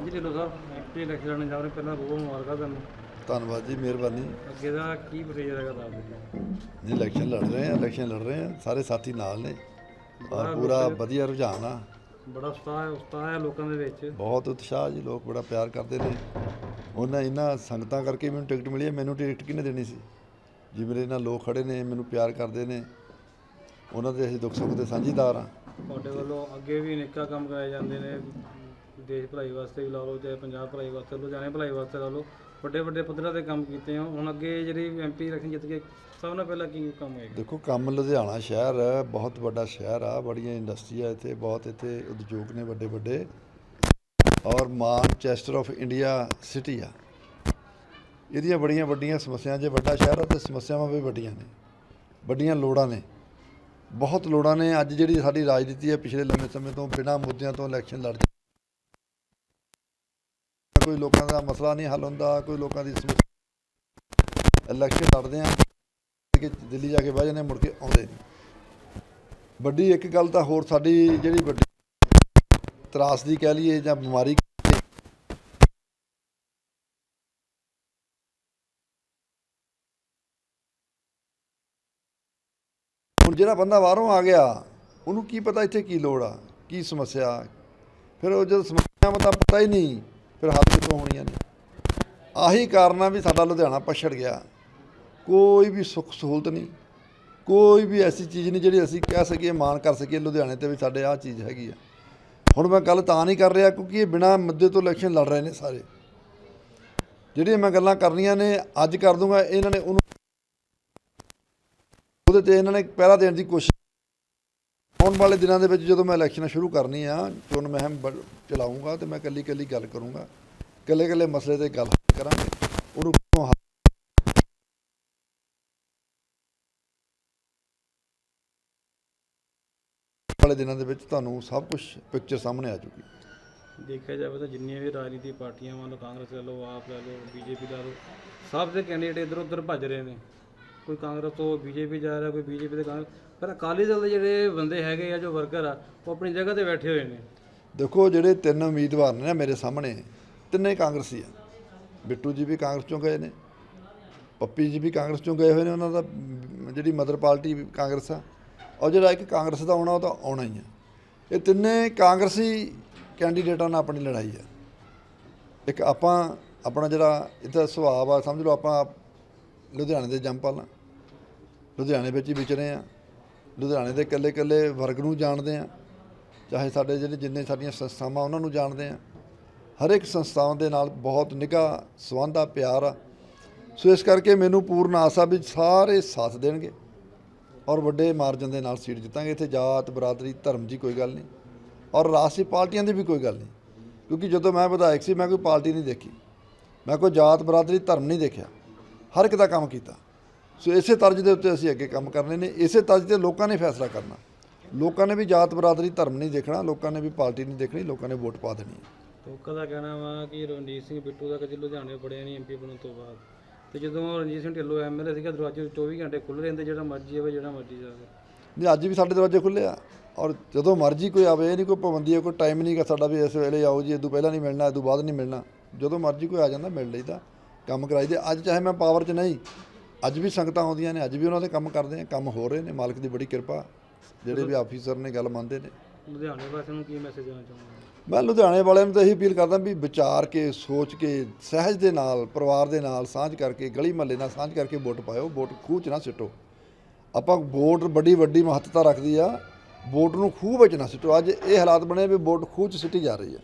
ਹਾਂਜੀ ਢਿੱਲੋਂ ਸਾਹਿਬ MP election ਲੜਨ ਜਾ ਰਹੇ ਪਹਿਲਾਂ ਬਹੁਤ ਮੁਬਾਰਕਾਂ ਤੁਹਾਨੂੰ। ਧੰਨਵਾਦ ਜੀ ਮਿਹਰਬਾਨੀ। ਅੱਗੇ ਦਾ ਕੀ ਪ੍ਰੋਸੀਜਰ ਹੈਗਾ ਦੱਸ ਦਿਓ ਨਹੀਂ ਇਲੈਕਸ਼ਨ ਲੜ ਰਹੇ ਆ ਇਲੈਕਸ਼ਨ ਲੜ ਰਹੇ ਆ ਸਾਰੇ ਸਾਥੀ ਨਾਲ ਨੇ। ਔਰ ਪੂਰਾ ਵਧੀਆ ਰੁਝਾਨ ਆ। ਬੜਾ ਉਤਸ਼ਾਹ ਹੈ ਉਤਸ਼ਾਹ ਹੈ ਲੋਕਾਂ ਦੇ ਵਿੱਚ। ਬਹੁਤ ਉਤਸ਼ਾਹ ਜੀ ਲੋਕ ਬੜਾ ਪਿਆਰ ਕਰਦੇ ਨੇ। ਉਹਨਾਂ ਇਹਨਾਂ ਸੰਗਤਾਂ ਕਰਕੇ ਮੈਨੂੰ ਟਿਕਟ ਮਿਲੀ ਹੈ ਮੈਨੂੰ ਟਿਕਟ ਕਿਹਨੇ ਦੇਣੀ ਸੀ? ਜੀ ਮੇਰੇ ਨਾਲ ਲੋਕ ਖੜੇ ਨੇ ਮੈਨੂੰ ਪਿਆਰ ਕਰਦੇ ਨੇ। ਉਹਨਾਂ ਦੇ ਅਸੀਂ ਦੁੱਖ ਸੁੱਖ ਦੇ ਸਾਂਝੀਦਾਰ ਆ ਤੁਹਾਡੇ ਵੱਲੋਂ ਅੱਗੇ ਵੀ ਅਨੇਕਾਂ ਕੰਮ ਕਰਾਏ ਜਾਂਦੇ ਨੇ। ਦੇਸ਼ ਭਲਾਈ ਵਾਸਤੇ ਵੀ ਲਾ ਲਓ ਚਾਹੇ ਪੰਜਾਬ ਭਲਾਈ ਵਾਸਤੇ ਲੁਧਿਆਣੇ ਭਲਾਈ ਵਾਸਤੇ ਲਾ ਲਓ। ਵੱਡੇ ਵੱਡੇ ਪੱਧਰਾਂ ਤੇ ਕੰਮ ਕੀਤੇ ਆ। ਹੁਣ ਅੱਗੇ ਜਿਹੜੀ ਐਮਪੀ ਇਲੈਕਸ਼ਨ ਜਿੱਤ ਕੇ ਸਭ ਨਾਲ ਪਹਿਲਾਂ ਕੀ ਕੰਮ ਹੋਏਗਾ? ਦੇਖੋ, ਕੰਮ ਲੁਧਿਆਣਾ ਸ਼ਹਿਰ ਬਹੁਤ ਵੱਡਾ ਸ਼ਹਿਰ ਆ, ਬੜੀਆਂ ਇੰਡਸਟਰੀਆਂ ਇੱਥੇ, ਬਹੁਤ ਇੱਥੇ ਉਦਯੋਗ ਨੇ ਵੱਡੇ ਵੱਡੇ। ਔਰ ਮਾਨਚੈਸਟਰ ਆਫ ਇੰਡੀਆ ਸਿਟੀ ਆ। ਇਹਦੀਆਂ ਬੜੀਆਂ ਵੱਡੀਆਂ ਸਮੱਸਿਆਵਾਂ, ਜੇ ਵੱਡਾ ਸ਼ਹਿਰ ਆ, ਤੇ ਸਮੱਸਿਆਵਾਂ ਵੀ ਵੱਡੀਆਂ ਨੇ, ਵੱਡੀਆਂ ਲੋੜਾਂ ਨੇ। ਬਹੁਤ ਲੋੜਾਂ ਨੇ। ਅੱਜ ਜਿਹੜੀ ਸਾਡੀ ਰਾਜਨੀਤੀ ਹੈ, ਪਿਛਲੇ ਲੰਮੇ ਸਮੇਂ ਤੋਂ, ਬਿਨਾਂ ਮੁੱਦਿਆਂ ਤੋਂ ਇਲੈਕਸ਼ਨ ਲੜ ਕੋਈ ਲੋਕਾਂ ਦਾ ਮਸਲਾ ਨਹੀਂ ਹੱਲ ਹੁੰਦਾ, ਕੋਈ ਲੋਕਾਂ ਦੀ ਸਮੱਸਿਆ ਇਲੈਕਸ਼ਨ ਲੜਦੇ ਆ ਕਿ ਦਿੱਲੀ ਜਾ ਕੇ ਬਹਿ ਜਾਂਦੇ ਮੁੜ ਕੇ ਆਉਂਦੇ ਨਹੀਂ। ਵੱਡੀ ਇੱਕ ਗੱਲ ਤਾਂ ਹੋਰ, ਸਾਡੀ ਜਿਹੜੀ ਵੱਡੀ ਤਰਾਸਦੀ ਕਹਿ ਲਈਏ ਜਾਂ ਬਿਮਾਰੀ ਹੁਣ ਜਿਹੜਾ ਬੰਦਾ ਬਾਹਰੋਂ ਆ ਗਿਆ, ਉਹਨੂੰ ਕੀ ਪਤਾ ਇੱਥੇ ਕੀ ਲੋੜ ਆ, ਕੀ ਸਮੱਸਿਆ? ਫਿਰ ਉਹ ਜਦ ਸਮੱਸਿਆਵਾਂ ਦਾ ਪਤਾ ਹੀ ਨਹੀਂ। ਫਿਰ ਹੱਲ ਕਿੱਥੋਂ ਹੋਣੀਆਂ ਨੇ। ਆਹੀ ਕਾਰਨ ਆ ਵੀ ਸਾਡਾ ਲੁਧਿਆਣਾ ਪਛੜ ਗਿਆ। ਕੋਈ ਵੀ ਸੁੱਖ ਸਹੂਲਤ ਨਹੀਂ। ਕੋਈ ਵੀ ਐਸੀ ਚੀਜ਼ ਨਹੀਂ ਜਿਹੜੀ ਅਸੀਂ ਕਹਿ ਸਕੀਏ, ਮਾਣ ਕਰ ਸਕੀਏ ਲੁਧਿਆਣੇ ਤੇ ਵੀ ਸਾਡੇ ਆਹ ਚੀਜ਼ ਹੈਗੀ ਆ। ਹੁਣ ਮੈਂ ਗੱਲ ਤਾਂ ਨਹੀਂ ਕਰ ਰਿਹਾ ਕਿਉਂਕਿ ਇਹ ਬਿਨਾ ਮੁੱਦੇ ਤੋਂ ਇਲੈਕਸ਼ਨ ਲੜ ਰਹੇ ਨੇ ਸਾਰੇ। ਜਿਹੜੀਆਂ ਮੈਂ ਗੱਲਾਂ ਕਰਨੀਆਂ ਨੇ, ਅੱਜ ਕਰ ਦੂੰਗਾ, ਇਹਨਾਂ ਨੇ ਉਹਨੂੰ ਉਹਦੇ ਤੇ ਇਹਨਾਂ ਨੇ ਪਹਿਰਾ ਦੇਣ ਦੀ ਕੋਸ਼ਿਸ਼ ਆਉਣ ਵਾਲੇ ਦਿਨਾਂ ਦੇ ਵਿੱਚ ਜਦੋਂ ਮੈਂ ਇਲੈਕਸ਼ਨ ਸ਼ੁਰੂ ਕਰਨੀ ਆ, ਚੋਣ ਮਹਿਮ ਬ- ਚਲਾਊਂਗਾ ਤੇ ਮੈਂ ਕੱਲੀ ਕੱਲੀ ਗੱਲ ਕਰੂੰਗਾ। ਕੱਲੇ ਕੱਲੇ ਮਸਲੇ ਤੇ ਗੱਲ ਕਰਾਂਗੇ। ਉਹਨੂੰ ਕਿਉਂ ਵਾਲੇ ਦਿਨਾਂ ਦੇ ਵਿੱਚ ਤੁਹਾਨੂੰ ਸਭ ਕੁਝ ਪਿਕਚਰ ਸਾਹਮਣੇ ਆ ਚੁੱਕੀ। ਦੇਖਿਆ ਜਾਵੇ ਤਾਂ ਜਿੰਨੀਆਂ ਵੀ ਰਾਜਨੀਤੀ ਪਾਰਟੀਆਂ ਮੰਨ ਕਾਂਗਰਸ ਲੈ ਲਓ, ਆਪ ਲੈ ਲਓ, ਬੀਜੇਪੀ ਲੈ ਲਓ, ਸਭ ਦੇ ਕੈਂਡੀਡੇਟ ਇੱਧਰ ਉੱਧਰ ਭੱਜ ਰਹੇ ਨੇ। ਕੋਈ ਕਾਂਗਰਸ ਤੋਂ, ਬੀਜੇਪੀ ਜਾ ਰਿਹਾ, ਕੋਈ ਬੀਜੇਪੀ ਦੇ ਕਾਂਗਰਸ। ਪਰ ਅਕਾਲੀ ਦਲ ਦੇ ਜਿਹੜੇ ਬੰਦੇ ਹੈਗੇ ਆ, ਜੋ ਵਰਕਰ ਆ, ਉਹ ਆਪਣੀ ਜਗ੍ਹਾ ਤੇ ਬੈਠੇ ਹੋਏ ਨੇ। ਦੇਖੋ, ਜਿਹੜੇ ਤਿੰਨ ਉਮੀਦਵਾਰ ਨੇ ਨਾ ਮੇਰੇ ਸਾਹਮਣੇ, ਤਿੰਨੇ ਕਾਂਗਰਸੀ ਆ। ਬਿੱਟੂ ਜੀ ਵੀ ਕਾਂਗਰਸ ਚੋਂ ਗਏ ਨੇ, ਪੱਪੀ ਜੀ ਵੀ ਕਾਂਗਰਸ ਚੋਂ ਗਏ ਹੋਏ ਨੇ, ਉਹਨਾਂ ਦਾ ਜਿਹੜੀ ਮਦਰ ਪਾਰਟੀ ਕਾਂਗਰਸ ਆ। ਔਰ ਜਿਹੜਾ ਇੱਕ ਕਾਂਗਰਸ ਦਾ ਆਉਣਾ, ਉਹ ਤਾਂ ਆਉਣਾ ਹੀ ਆ। ਇਹ ਤਿੰਨੇ ਕਾਂਗਰਸੀ ਕੈਂਡੀਡੇਟਾਂ ਨਾਲ ਆਪਣੀ ਲੜਾਈ ਆ। ਇੱਕ ਆਪਾਂ, ਆਪਣਾ ਜਿਹੜਾ ਇੱਥੇ ਸੁਭਾਅ ਆ, ਸਮਝ ਲਓ ਆਪਾਂ ਲੁਧਿਆਣੇ ਦੇ ਜੰਪਲ ਆ। ਲੁਧਿਆਣੇ ਵਿੱਚ ਹੀ ਵਿਚਰੇ ਆ। ਲੁਧਿਆਣੇ ਦੇ ਇਕੱਲੇ ਇਕੱਲੇ ਵਰਗ ਨੂੰ ਜਾਣਦੇ ਆ। ਚਾਹੇ ਸਾਡੇ ਜਿਹੜੇ ਜਿੰਨੇ ਸਾਡੀਆਂ ਸੰਸਥਾਵਾਂ ਉਹਨਾਂ ਨੂੰ ਜਾਣਦੇ ਆ। ਹਰ ਇੱਕ ਸੰਸਥਾਵਾਂ ਦੇ ਨਾਲ ਬਹੁਤ ਨਿੱਘਾ ਸੰਬੰਧ ਆ, ਪਿਆਰ ਆ। ਸੋ ਇਸ ਕਰਕੇ ਮੈਨੂੰ ਪੂਰਨ ਆਸਾ ਵੀ ਸਾਰੇ ਸਾਥ ਦੇਣਗੇ ਔਰ ਵੱਡੇ ਮਾਰਜਨ ਦੇ ਨਾਲ ਸੀਟ ਜਿੱਤਾਂਗੇ। ਇੱਥੇ ਜਾਤ, ਬਰਾਦਰੀ, ਧਰਮ ਦੀ ਕੋਈ ਗੱਲ ਨਹੀਂ ਔਰ ਰਾਸ਼ਟਰੀ ਪਾਰਟੀਆਂ ਦੀ ਵੀ ਕੋਈ ਗੱਲ ਨਹੀਂ। ਕਿਉਂਕਿ ਜਦੋਂ ਮੈਂ ਵਿਧਾਇਕ ਸੀ, ਮੈਂ ਕੋਈ ਪਾਰਟੀ ਨਹੀਂ ਦੇਖੀ। ਮੈਂ ਕੋਈ ਜਾਤ, ਬਰਾਦਰੀ, ਧਰਮ ਨਹੀਂ ਦੇਖਿਆ। ਹਰ ਇੱਕ ਦਾ ਕੰਮ ਕੀਤਾ। ਸੋ ਇਸੇ ਤਰਜ਼ ਦੇ ਉੱਤੇ ਅਸੀਂ ਅੱਗੇ ਕੰਮ ਕਰਨੇ ਨੇ। ਇਸੇ ਤਰਜ਼ ਤੇ ਲੋਕਾਂ ਨੇ ਫੈਸਲਾ ਕਰਨਾ। ਲੋਕਾਂ ਨੇ ਵੀ ਜਾਤ ਬਰਾਦਰੀ ਧਰਮ ਨਹੀਂ ਦੇਖਣਾ ਲੋਕਾਂ ਨੇ ਵੀ ਪਾਰਟੀ ਨਹੀਂ ਦੇਖਣੀ ਲੋਕਾਂ ਨੇ ਵੋਟ ਪਾ ਦੇਣੀ ਹੈ। ਲੋਕਾਂ ਦਾ ਕਹਿਣਾ ਵਾ ਕਿ ਰਣਜੀਤ ਸਿੰਘ ਬਿੱਟੂ ਦਾ ਕਦੇ ਲੁਧਿਆਣੇ ਬੜਿਆ ਨਹੀਂ ਐਮਪੀ ਬਣਨ ਤੋਂ ਬਾਅਦ। ਤੇ ਜਦੋਂ ਰਣਜੀਤ ਸਿੰਘ ਢਿੱਲੋਂ ਐਮਐਲਏ ਸੀਗਾ ਦਰਵਾਜ਼ੇ 24 ਘੰਟੇ ਖੁੱਲ੍ਹ ਰਹਿੰਦੇ ਜਿਹੜਾ ਮਰਜ਼ੀ ਆਵੇ ਜਿਹੜਾ ਮਰਜ਼ੀ ਜਾਵੇ। ਨਹੀਂ ਅੱਜ ਵੀ ਸਾਡੇ ਦਰਵਾਜ਼ੇ ਖੁੱਲੇ ਆ। ਔਰ ਜਦੋਂ ਮਰਜ਼ੀ ਕੋਈ ਆਵੇ ਇਹ ਨਹੀਂ ਕੋਈ ਪਾਬੰਦੀ ਹੈ ਕੋਈ ਟਾਈਮ ਨਹੀਂ ਕਿ ਸਾਡਾ ਵੀ ਇਸ ਵੇਲੇ ਆਓ ਜੀ ਇਦੋਂ ਪਹਿਲਾਂ ਨਹੀਂ ਮਿਲਣਾ ਇਦੋਂ ਬਾਅਦ ਨਹੀਂ ਮਿਲਣਾ। ਜਦੋਂ ਮਰਜ਼ੀ ਕੋਈ ਆ ਜਾਂਦਾ ਮਿਲ ਲਈਦਾ ਕੰਮ ਕਰਾਈਦੇ। ਅੱਜ ਚਾਹੇ ਮੈਂ ਪਾਵਰ 'ਚ ਨਹੀਂ ਅੱਜ ਵੀ ਸੰਗਤਾਂ ਆਉਂਦੀਆਂ ਨੇ ਅੱਜ ਵੀ ਉਹਨਾਂ ਦੇ ਕੰਮ ਕਰਦੇ ਆ ਕੰਮ ਹੋ ਰਹੇ ਨੇ ਮਾਲਕ ਦੀ ਬੜੀ ਕਿਰਪਾ। ਜਿਹੜੇ ਵੀ ਆਫੀਸਰ ਨੇ ਗੱਲ ਮੰਨਦੇ ਨੇ। ਲੁਧਿਆਣੇ ਵਾਸੀਆਂ ਨੂੰ ਕੀ ਮੈਸੇਜ ਦੇਣਾ ਚਾਹੁੰਦੇ ਮੈਂ ਲੁਧਿਆਣੇ ਵਾਲਿਆਂ ਨੂੰ ਤਾਂ ਇਹੀ ਅਪੀਲ ਕਰਦਾ ਵੀ ਵਿਚਾਰ ਕੇ ਸੋਚ ਕੇ ਸਹਿਜ ਦੇ ਨਾਲ ਪਰਿਵਾਰ ਦੇ ਨਾਲ ਸਾਂਝ ਕਰਕੇ ਗਲੀ ਮਹੱਲੇ ਨਾਲ ਸਾਂਝ ਕਰਕੇ ਵੋਟ ਪਾਇਓ ਵੋਟ ਖੂਹ 'ਚ ਨਾ ਸਿੱਟੋ। ਆਪਾਂ ਵੋਟ ਵੱਡੀ ਵੱਡੀ ਮਹੱਤਤਾ ਰੱਖਦੀ ਆ ਵੋਟ ਨੂੰ ਖੂਹ ਵਿੱਚ ਨਾ ਸਿੱਟੋ। ਅੱਜ ਇਹ ਹਾਲਾਤ ਬਣੇ ਵੀ ਵੋਟ ਖੂਹ 'ਚ ਸਿੱਟੀ ਜਾ ਰਹੀ ਆ।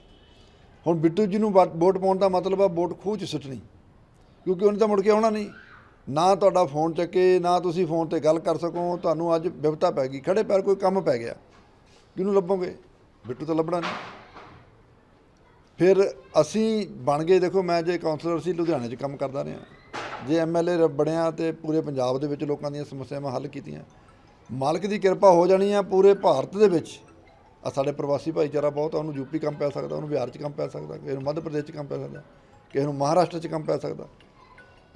ਹੁਣ ਬਿੱਟੂ ਜੀ ਨੂੰ ਵੋਟ ਪਾਉਣ ਦਾ ਮਤਲਬ ਆ ਵੋਟ ਖੂਹ 'ਚ ਸਿੱਟਣੀ। ਕਿਉਂਕਿ ਉਹਨੇ ਤਾਂ ਮੁੜ ਕੇ ਆਉਣਾ ਨਹੀਂ। ਨਾ ਤੁਹਾਡਾ ਫੋਨ ਚੱਕੇ, ਨਾ ਤੁਸੀਂ ਫੋਨ ਤੇ ਗੱਲ ਕਰ ਸਕੋ, ਤੁਹਾਨੂੰ ਅੱਜ ਵਿਪਤਾ ਪੈ ਗਈ। ਖੜੇ ਪੈਰ ਕੋਈ ਕੰਮ ਪੈ ਗਿਆ। ਕਿਹਨੂੰ ਲੱਭੋਗੇ? ਬਿੱਟੂ ਤਾਂ ਲੱਭਣਾ ਨਹੀਂ। ਫਿਰ ਅਸੀਂ ਬਣ ਗਏ। ਦੇਖੋ, ਮੈਂ ਜੇ ਕਾਉਂਸਲਰ ਸੀ, ਲੁਧਿਆਣੇ 'ਚ ਕੰਮ ਕਰਦਾ ਰਿਹਾ। ਜੇ ਐਮਐਲਏ ਬਣਿਆ ਤੇ ਪੂਰੇ ਪੰਜਾਬ ਦੇ ਵਿੱਚ ਲੋਕਾਂ ਦੀਆਂ ਸਮੱਸਿਆਵਾਂ ਹੱਲ ਕੀਤੀਆਂ। ਮਾਲਕ ਦੀ ਕਿਰਪਾ ਹੋ ਜਾਣੀ ਆ ਪੂਰੇ ਭਾਰਤ ਦੇ ਵਿੱਚ। ਆ ਸਾਡੇ ਪ੍ਰਵਾਸੀ ਭਾਈਚਾਰਾ ਬਹੁਤ ਆ, ਉਹਨੂੰ ਯੂਪੀ ਕੰਮ ਪੈ ਸਕਦਾ, ਉਹਨੂੰ ਬਿਹਾਰ 'ਚ ਕੰਮ ਪੈ ਸਕਦਾ, ਕਿਸੇ ਨੂੰ ਮੱਧ ਪ੍ਰਦੇਸ਼ 'ਚ ਕੰਮ ਪੈ ਸਕਦਾ, ਕਿਸੇ ਨੂੰ ਮਹਾਰਾਸ਼ਟਰ 'ਚ ਕੰਮ ਪੈ ਸਕਦਾ।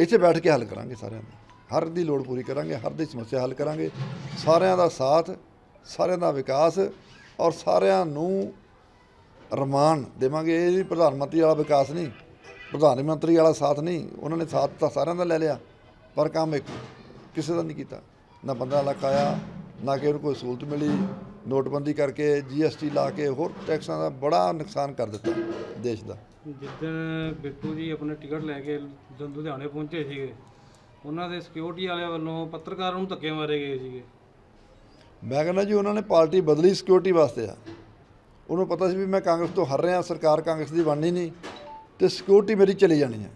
ਇੱਥੇ ਬੈਠ ਕੇ ਹੱਲ ਕਰਾਂਗੇ ਸਾਰਿਆਂ ਦਾ। ਹਰ ਦੀ ਲੋੜ ਪੂਰੀ ਕਰਾਂਗੇ, ਹਰ ਦੀ ਸਮੱਸਿਆ ਹੱਲ ਕਰਾਂਗੇ। ਸਾਰਿਆਂ ਦਾ ਸਾਥ, ਸਾਰਿਆਂ ਦਾ ਵਿਕਾਸ ਔਰ ਸਾਰਿਆਂ ਨੂੰ ਰਮਾਨ ਦੇਵਾਂਗੇ। ਇਹ ਨਹੀਂ ਪ੍ਰਧਾਨ ਮੰਤਰੀ ਵਾਲਾ ਵਿਕਾਸ ਨਹੀਂ, ਪ੍ਰਧਾਨ ਮੰਤਰੀ ਵਾਲਾ ਸਾਥ ਨਹੀਂ। ਉਹਨਾਂ ਨੇ ਸਾਥ ਤਾਂ ਸਾਰਿਆਂ ਦਾ ਲੈ ਲਿਆ, ਪਰ ਕੰਮ ਇੱਕ, ਕਿਸੇ ਦਾ ਨਹੀਂ ਕੀਤਾ। ਨਾ ਬੰਦਾ ਲੱਕ ਆਇਆ, ਨਾ ਕਿ ਉਹਨੂੰ ਕੋਈ ਸਹੂਲਤ ਮਿਲੀ। ਨੋਟਬੰਦੀ ਕਰਕੇ ਜੀਐਸਟੀ ਲਾ ਕੇ ਹੋਰ ਟੈਕਸਾਂ ਦਾ ਬੜਾ ਨੁਕਸਾਨ ਕਰ ਦਿੱਤਾ ਦੇਸ਼ ਦਾ। ਜਿੱਦਣ ਬਿੱਟੂ ਜੀ ਆਪਣੇ ਟਿਕਟ ਲੈ ਕੇ ਜਦੋਂ ਲੁਧਿਆਣੇ ਪਹੁੰਚੇ ਸੀਗੇ, ਉਹਨਾਂ ਦੇ ਸਿਕਿਉਰਿਟੀ ਵਾਲਿਆਂ ਵੱਲੋਂ ਪੱਤਰਕਾਰਾਂ ਨੂੰ ਧੱਕੇ ਮਾਰੇ ਗਏ ਸੀਗੇ। ਮੈਂ ਕਹਿੰਦਾ ਜੀ, ਉਹਨਾਂ ਨੇ ਪਾਰਟੀ ਬਦਲੀ ਸਿਕਿਉਰਿਟੀ ਵਾਸਤੇ ਆ। ਉਹਨੂੰ ਪਤਾ ਸੀ ਵੀ ਮੈਂ ਕਾਂਗਰਸ ਤੋਂ ਹਰ ਰਿਹਾ, ਸਰਕਾਰ ਕਾਂਗਰਸ ਦੀ ਬਣਨੀ ਨਹੀਂ, ਤੇ ਸਿਕਿਉਰਿਟੀ ਮੇਰੀ ਚਲੀ ਜਾਣੀ ਹੈ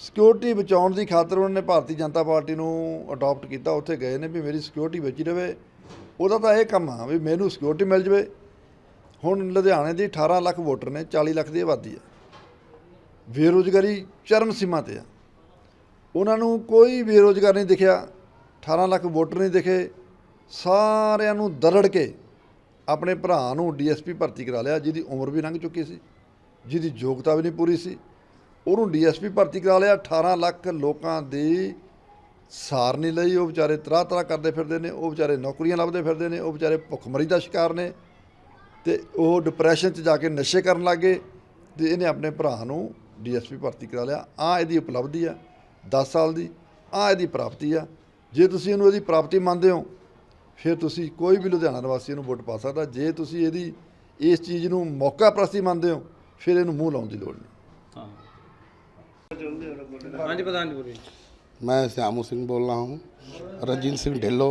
ਸਿਕਿਉਰਿਟੀ ਬਚਾਉਣ ਦੀ ਖਾਤਰ ਉਹਨਾਂ ਨੇ ਭਾਰਤੀ ਜਨਤਾ ਪਾਰਟੀ ਨੂੰ ਅਡਾਪਟ ਕੀਤਾ, ਉੱਥੇ ਗਏ ਨੇ ਵੀ ਮੇਰੀ ਸਿਕਿਉਰਿਟੀ ਬਚੀ ਰਵੇ। ਉਹਦਾ ਤਾਂ ਇਹ ਕੰਮ ਆ ਵੀ ਮੈਨੂੰ ਸਿਕਿਉਰਿਟੀ ਮਿਲ ਜਵੇ। ਹੁਣ ਲੁਧਿਆਣੇ ਦੀ 18 ਲੱਖ ਵੋਟਰ ਨੇ 40 ਲੱਖ ਦੀ ਆਬਾਦੀ ਆ ਬੇਰੁਜ਼ਗਾਰੀ ਚਰਮ ਸੀਮਾ ਤੇ ਆ। ਉਹਨਾਂ ਨੂੰ ਕੋਈ ਬੇਰੁਜ਼ਗਾਰ ਨਹੀਂ ਦਿਖਿਆ 18 ਲੱਖ ਵੋਟਰ ਨਹੀਂ ਦਿਖੇ, ਸਾਰਿਆਂ ਨੂੰ ਦਰੜ ਕੇ ਆਪਣੇ ਭਰਾ ਨੂੰ ਡੀਐਸਪੀ ਭਰਤੀ ਕਰਾ ਲਿਆ, ਜਿਹਦੀ ਉਮਰ ਵੀ ਲੰਘ ਚੁੱਕੀ ਸੀ, ਜਿਹਦੀ ਯੋਗਤਾ ਵੀ ਨਹੀਂ ਪੂਰੀ ਸੀ। ਉਹਨੂੰ ਡੀਐਸਪੀ ਭਰਤੀ ਕਰਾ ਲਿਆ 18 ਲੱਖ ਲੋਕਾਂ ਦੀ ਸਾਰ ਨਹੀਂ ਲਈ। ਉਹ ਵਿਚਾਰੇ ਤਰਾਹ ਤਰਾਹ ਕਰਦੇ ਫਿਰਦੇ ਨੇ, ਉਹ ਵਿਚਾਰੇ ਨੌਕਰੀਆਂ ਲੱਭਦੇ ਫਿਰਦੇ ਨੇ, ਉਹ ਵਿਚਾਰੇ ਭੁੱਖਮਰੀ ਦਾ ਸ਼ਿਕਾਰ ਨੇ। ਤੇ ਉਹ ਡਿਪਰੈਸ਼ਨ 'ਚ ਜਾ ਕੇ ਨਸ਼ੇ ਕਰਨ ਲੱਗੇ ਤੇ ਇਹਨੇ ਆਪਣੇ ਭਰਾ ਨੂੰ ਡੀਐਸਪੀ ਭਰਤੀ ਕਰਾ ਲਿਆ ਆ ਇਹਦੀ ਉਪਲਬਧੀ ਆ 10 ਸਾਲ ਦੀ ਆ ਇਹਦੀ ਪ੍ਰਾਪਤੀ ਆ ਜੇ ਤੁਸੀਂ ਇਹਨੂੰ ਇਹਦੀ ਪ੍ਰਾਪਤੀ ਮੰਨਦੇ ਹੋ ਫਿਰ ਤੁਸੀਂ ਕੋਈ ਵੀ ਲੁਧਿਆਣਾ ਨਿਵਾਸੀ ਨੂੰ ਵੋਟ ਪਾ ਸਕਦਾ ਜੇ ਤੁਸੀਂ ਇਹਦੀ ਇਸ ਚੀਜ਼ ਨੂੰ ਮੌਕਾ ਪ੍ਰਸਤੀ ਮੰਨਦੇ ਹੋ ਫਿਰ ਇਹਨੂੰ ਮੂੰਹ ਲਾਉਣ ਦੀ ਲੋੜ ਨਹੀਂ ਹਾਂ ਹਾਂਜੀ ਪ੍ਰਧਾਨ ਜੀ ਬੋਲੀਏ मैं श्यामू सिंह बोल रहा हूँ रंजीत सिंह ढिल्लो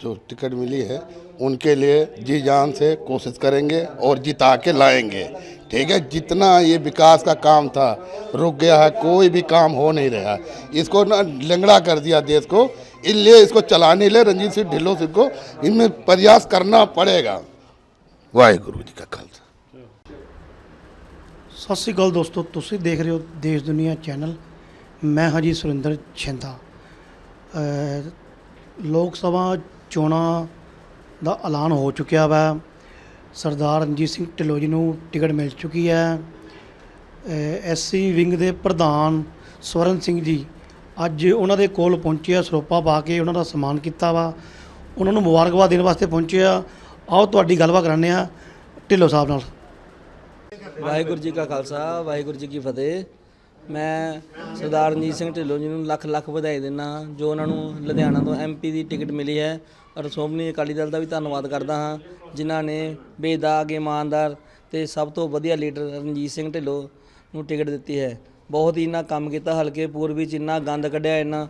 जो टिकट मिली है उनके लिए जी जान से कोशिश करेंगे और जिता के लाएंगे ठीक है जितना ये विकास का काम था रुक गया है कोई भी काम हो नहीं रहा इसको ना लंगड़ा कर दिया देश को इसलिए इसको चलाने के लिए रंजीत सिंह ढिल्लो सिंह को इनमें प्रयास करना पड़ेगा वाहिगुरु जी का खालसा ਸਤਿ ਸ਼੍ਰੀ ਅਕਾਲ ਦੋਸਤੋ ਤੁਸੀਂ ਦੇਖ ਰਹੇ ਹੋ ਦੇਸ਼ ਦੁਨੀਆ ਚੈਨਲ ਮੈਂ ਹਾਂ ਜੀ ਸੁਰਿੰਦਰ ਛਿੰਦਾ ਅ, ਲੋਕ ਸਭਾ ਚੋਣਾਂ ਦਾ ਐਲਾਨ ਹੋ ਚੁੱਕਿਆ ਵਾ। ਸਰਦਾਰ ਰਣਜੀਤ ਸਿੰਘ ਢਿੱਲੋਂ ਜੀ ਨੂੰ ਟਿਕਟ ਮਿਲ ਚੁੱਕੀ ਹੈ। ਐਸਸੀ ਵਿੰਗ ਦੇ ਪ੍ਰਧਾਨ ਸਵਰਨ ਸਿੰਘ ਜੀ ਅੱਜ ਉਹਨਾਂ ਦੇ ਕੋਲ ਪਹੁੰਚਿਆ ਸਰੋਪਾ ਪਾ ਕੇ ਉਹਨਾਂ ਦਾ ਸਨਮਾਨ ਕੀਤਾ ਵਾ। ਉਹਨਾਂ ਨੂੰ ਮੁਬਾਰਕਬਾਦ ਦੇਣ ਵਾਸਤੇ ਪਹੁੰਚਿਆ ਆਓ ਤੁਹਾਡੀ ਗੱਲਬਾਤ ਕਰਾਉਂਦੇ ਆ ਢਿੱਲੋਂ ਸਾਹਿਬ ਨਾਲ। ਵਾਹਿਗੁਰੂ ਜੀ ਕਾ ਖਾਲਸਾ, ਵਾਹਿਗੁਰੂ ਜੀ ਕੀ ਫਤਿਹ। ਮੈਂ ਸਰਦਾਰ ਰਣਜੀਤ ਸਿੰਘ ਢਿੱਲੋਂ ਜੀ ਨੂੰ ਲੱਖ ਲੱਖ ਵਧਾਈ ਦਿੰਦਾ ਹਾਂ, ਜੋ ਉਹਨਾਂ ਨੂੰ ਲੁਧਿਆਣਾ ਤੋਂ ਐਮਪੀ ਦੀ ਟਿਕਟ ਮਿਲੀ ਹੈ। ਔਰ ਸ਼੍ਰੋਮਣੀ ਅਕਾਲੀ ਦਲ ਦਾ ਵੀ ਧੰਨਵਾਦ ਕਰਦਾ ਹਾਂ, ਜਿਨ੍ਹਾਂ ਨੇ ਬੇਦਾਗ, ਇਮਾਨਦਾਰ ਤੇ ਸਭ ਤੋਂ ਵਧੀਆ ਲੀਡਰ ਰਣਜੀਤ ਸਿੰਘ ਢਿੱਲੋਂ ਨੂੰ ਟਿਕਟ ਦਿੱਤੀ ਹੈ। ਬਹੁਤ ਹੀ ਇਹਨਾਂ ਕੰਮ ਕੀਤਾ, ਹਲਕੇ ਪੂਰਬੀ ਚ ਇੰਨਾ ਗੰਦ ਕੱਢਿਆ ਇਹਨਾਂ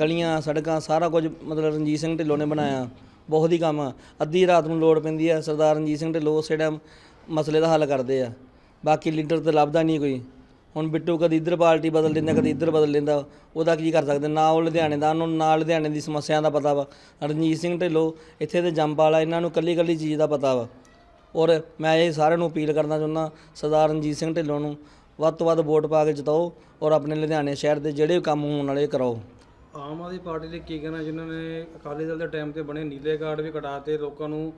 ਗਲੀਆਂ, ਸੜਕਾਂ, ਸਾਰਾ ਕੁਝ ਮਤਲਬ ਰਣਜੀਤ ਸਿੰਘ ਢਿੱਲੋਂ ਨੇ ਬਣਾਇਆ। ਬਹੁਤ ਹੀ ਕੰਮ ਅੱਧੀ ਰਾਤ ਨੂੰ ਲੋੜ ਪੈਂਦੀ ਹੈ, ਸਰਦਾਰ ਰਣਜੀਤ ਸਿੰਘ ਢਿੱਲੋਂ ਉਸੇ ਟਾਈਮ ਮਸਲੇ ਦਾ ਹੱਲ ਕਰਦੇ ਆ। ਬਾਕੀ ਲੀਡਰ ਤੇ ਲੱਭਦਾ ਨਹੀਂ ਕੋਈ। ਹੁਣ ਬਿੱਟੂ ਕਦੀ ਇੱਧਰ ਪਾਰਟੀ ਬਦਲ ਦਿੰਦਾ, ਕਦੀ ਇੱਧਰ ਬਦਲ ਲੈਂਦਾ ਉਹਦਾ ਕੀ ਕਰ ਸਕਦੇ? ਨਾ ਉਹ ਲੁਧਿਆਣੇ ਦਾ, ਉਹਨੂੰ ਨਾ ਲੁਧਿਆਣੇ ਦੀ ਸਮੱਸਿਆ ਦਾ ਪਤਾ ਵਾ। ਰਣਜੀਤ ਸਿੰਘ ਢਿੱਲੋਂ ਇੱਥੇ ਦੇ ਜੰਪ ਵਾਲਾ, ਇਹਨਾਂ ਨੂੰ ਕੱਲੀ ਕੱਲੀ ਚੀਜ਼ ਦਾ ਪਤਾ ਵਾ। ਔਰ ਮੈਂ ਇਹ ਸਾਰਿਆਂ ਨੂੰ ਅਪੀਲ ਕਰਨਾ ਚਾਹੁੰਦਾ, ਸਰਦਾਰ ਰਣਜੀਤ ਸਿੰਘ ਢਿੱਲੋਂ ਨੂੰ ਵੱਧ ਤੋਂ ਵੱਧ ਵੋਟ ਪਾ ਕੇ ਜਿਤਾਓ ਔਰ ਆਪਣੇ ਲੁਧਿਆਣੇ ਸ਼ਹਿਰ ਦੇ ਜਿਹੜੇ ਵੀ ਕੰਮ ਹੋਣ ਵਾਲੇ ਕਰਾਓ। ਆਮ ਆਦਮੀ ਪਾਰਟੀ ਦੇ ਕੀ ਕਹਿਣਾ ਜਿਨ੍ਹਾਂ ਨੇ ਅਕਾਲੀ ਦਲ ਦੇ ਟਾਈਮ ਤੇ ਬਣੇ ਨੀਲੇ ਕਾਰਡ ਵੀ ਕਟਾਤੇ ਲੋਕਾਂ ਨੂੰ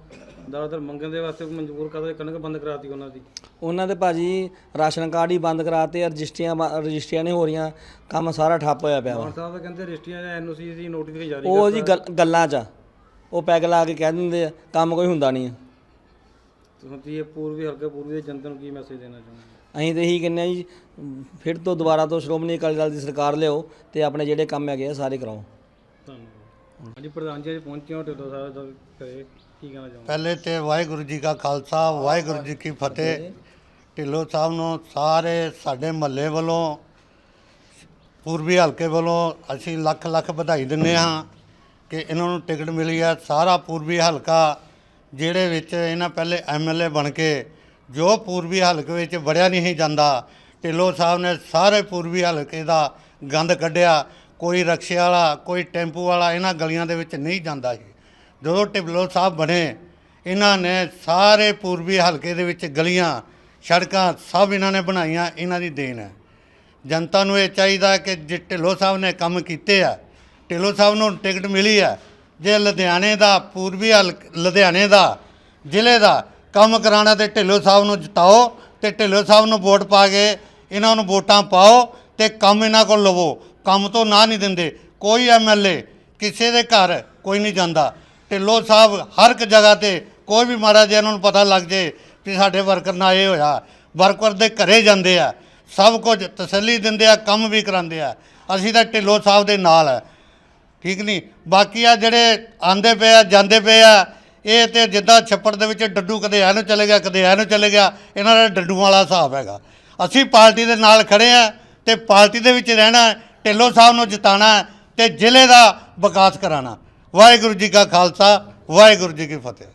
ਦਰ ਦਰ ਮੰਗਣ ਦੇ ਵਾਸਤੇ ਮਜਬੂਰ ਕਰਦੇ ਕਣਕ ਬੰਦ ਕਰਾਤੀ ਉਹਨਾਂ ਦੀ। ਉਹਨਾਂ ਦੇ ਭਾਜੀ ਰਾਸ਼ਨ ਕਾਰਡ ਹੀ ਬੰਦ ਕਰਾਤੇ ਰਜਿਸਟਰੀਆਂ ਬ- ਰਜਿਸਟਰੀਆਂ ਨਹੀਂ ਹੋ ਰਹੀਆਂ ਕੰਮ ਸਾਰਾ ਠੱਪ ਹੋਇਆ ਪਿਆ ਵਾ। ਮਾਨ ਸਾਹਿਬ ਤਾਂ ਕਹਿੰਦੇ ਰਜਿਸਟਰੀਆਂ ਜਾਂ ਐਨਓਸੀ ਦੀ ਨੋਟਿਸ ਜਾਰੀ ਉਹ ਜੀ ਗੱਲ- ਗੱਲਾਂ 'ਚ ਆ। ਉਹ ਪੈਗ ਲਾ ਕੇ ਕਹਿ ਦਿੰਦੇ ਆ ਕੰਮ ਕੋਈ ਹੁੰਦਾ ਨਹੀਂ ਆ। ਤੁਸੀਂ ਇਹ ਪੂਰਬੀ ਹਲਕੇ ਪੂਰਬੀ ਦੇ ਜਨਤਾ ਨੂੰ ਕੀ ਮੈਸੇਜ ਦੇਣਾ ਚਾਹੁੰਦੇ ਅਸੀਂ ਤੇ ਇਹੀ ਕਹਿੰਦੇ ਆ ਜੀ ਫਿਰ ਤੋਂ ਦੁਬਾਰਾ ਤੋਂ ਸ਼੍ਰੋਮਣੀ ਅਕਾਲੀ ਦਲ ਦੀ ਸਰਕਾਰ ਲਿਆਓ ਤੇ ਆਪਣੇ ਜਿਹੜੇ ਕੰਮ ਹੈਗੇ ਆ ਸਾਰੇ ਕਰਾਓ। ਧੰਨਵਾਦ। ਹਾਂਜੀ ਪ੍ਰਧਾਨ ਜੀ ਅੱਜ ਪਹੁੰਚੇ ਹੋ ਢਿੱਲੋਂ ਸਾਹਿਬ ਦਾ ਕਰੇ ਕੀ ਕਹਿਣਾ ਚਾਹੁੰਦੇ ਪਹਿਲੇ ਤੇ ਵਾਹਿਗੁਰੂ ਜੀ ਕਾ ਖਾਲਸਾ ਵਾਹਿਗੁਰੂ ਜੀ ਕੀ ਫਤਿਹ। ਢਿੱਲੋਂ ਸਾਹਿਬ ਨੂੰ ਸਾਰੇ ਸਾਡੇ ਮਹੱਲੇ ਵੱਲੋਂ ਪੂਰਬੀ ਹਲਕੇ ਵੱਲੋਂ ਅਸੀਂ ਲੱਖ ਲੱਖ ਵਧਾਈ ਦਿੰਦੇ ਹਾਂ ਕਿ ਇਹਨਾਂ ਨੂੰ ਟਿਕਟ ਮਿਲੀ ਹੈ। ਸਾਰਾ ਪੂਰਬੀ ਹਲਕਾ ਜਿਹੜੇ ਵਿੱਚ ਇਹਨਾਂ ਪਹਿਲੇ ਐਮਐਲਏ ਬਣ ਕੇ ਜੋ ਪੂਰਬੀ ਹਲਕੇ ਵਿੱਚ ਵੜਿਆ ਨਹੀਂ ਜਾਂਦਾ, ਢਿੱਲੋਂ ਸਾਹਿਬ ਨੇ ਸਾਰੇ ਪੂਰਬੀ ਹਲਕੇ ਦਾ ਗੰਦ ਕੱਢਿਆ, ਕੋਈ ਰਕਸ਼ੇ ਵਾਲਾ, ਕੋਈ ਟੈਂਪੂ ਵਾਲਾ ਇਹਨਾਂ ਗਲੀਆਂ ਦੇ ਵਿੱਚ ਨਹੀਂ ਜਾਂਦਾ ਸੀ। ਜਦੋਂ ਢਿੱਲੋਂ ਸਾਹਿਬ ਬਣੇ, ਇਹਨਾਂ ਨੇ ਸਾਰੇ ਪੂਰਬੀ ਹਲਕੇ ਦੇ ਵਿੱਚ ਗਲੀਆਂ, ਸੜਕਾਂ ਸਭ ਇਹਨਾਂ ਨੇ ਬਣਾਈਆਂ, ਇਹਨਾਂ ਦੀ ਦੇਣ ਹੈ। ਜਨਤਾ ਨੂੰ ਇਹ ਚਾਹੀਦਾ ਕਿ ਜੇ ਢਿੱਲੋਂ ਸਾਹਿਬ ਨੇ ਕੰਮ ਕੀਤੇ ਆ, ਢਿੱਲੋਂ ਸਾਹਿਬ ਨੂੰ ਟਿਕਟ ਮਿਲੀ ਹੈ ਜੇ ਲੁਧਿਆਣੇ ਦਾ, ਪੂਰਬੀ ਹਲਕ, ਲੁਧਿਆਣੇ ਦਾ, ਜ਼ਿਲ੍ਹੇ ਦਾ ਕੰਮ ਕਰਾਉਣਾ ਤੇ ਢਿੱਲੋਂ ਸਾਹਿਬ ਨੂੰ ਜਿਤਾਓ ਤੇ ਢਿੱਲੋਂ ਸਾਹਿਬ ਨੂੰ ਵੋਟ ਪਾ ਕੇ ਇਹਨਾਂ ਨੂੰ ਵੋਟਾਂ ਪਾਓ ਤੇ ਕੰਮ ਇਹਨਾਂ ਕੋਲ ਲਵੋ। ਕੰਮ ਤੋਂ ਨਾ ਨਹੀਂ ਦਿੰਦੇ। ਕੋਈ ਐਮਐਲਏ ਕਿਸੇ ਦੇ ਘਰ ਕੋਈ ਨਹੀਂ ਜਾਂਦਾ। ਢਿੱਲੋਂ ਸਾਹਿਬ ਹਰ ਇੱਕ ਜਗ੍ਹਾ ਤੇ ਕੋਈ ਵੀ ਮਾੜਾ ਜਿਹਾ ਇਹਨਾਂ ਨੂੰ ਪਤਾ ਲੱਗ ਜੇ ਵੀ ਸਾਡੇ ਵਰਕਰ ਨਾਲ ਇਹ ਹੋਇਆ। ਵਰਕਰ ਦੇ ਘਰੇ ਜਾਂਦੇ ਆ। ਸਭ ਕੁਝ ਤਸੱਲੀ ਦਿੰਦੇ ਆ, ਕੰਮ ਵੀ ਕਰਾਉਂਦੇ ਆ। ਅਸੀਂ ਤਾਂ ਢਿੱਲੋਂ ਸਾਹਿਬ ਦੇ ਨਾਲ ਆ। ਠੀਕ ਨਹੀਂ? ਬਾਕੀ ਆ ਜਿਹੜੇ ਆਂਦੇ ਪਏ ਆ, ਜਾਂਦੇ ਪਏ ਆ ਇਹ ਤੇ ਜਿੱਦਾਂ ਛੱਪੜ ਦੇ ਵਿੱਚ ਡੱਡੂ ਕਦੇ ਐ ਨੂੰ ਚਲੇ ਗਿਆ ਕਦੇ ਐ ਨੂੰ ਚਲੇ ਗਿਆ ਇਹਨਾਂ ਦਾ ਡੱਡੂ ਵਾਲਾ ਹਿਸਾਬ ਹੈਗਾ। ਅਸੀਂ ਪਾਰਟੀ ਦੇ ਨਾਲ ਖੜੇ ਆ ਤੇ ਪਾਰਟੀ ਦੇ ਵਿੱਚ ਰਹਿਣਾ ਹੈ, ਢਿੱਲੋਂ ਸਾਹਿਬ ਨੂੰ ਜਿਤਾਣਾ ਹੈ ਤੇ ਜ਼ਿਲ੍ਹੇ ਦਾ ਵਿਕਾਸ ਕਰਾਣਾ ਵਾਹਿਗੁਰੂ ਜੀ ਕਾ ਖਾਲਸਾ ਵਾਹਿਗੁਰੂ ਜੀ ਕੀ ਫਤਿਹ।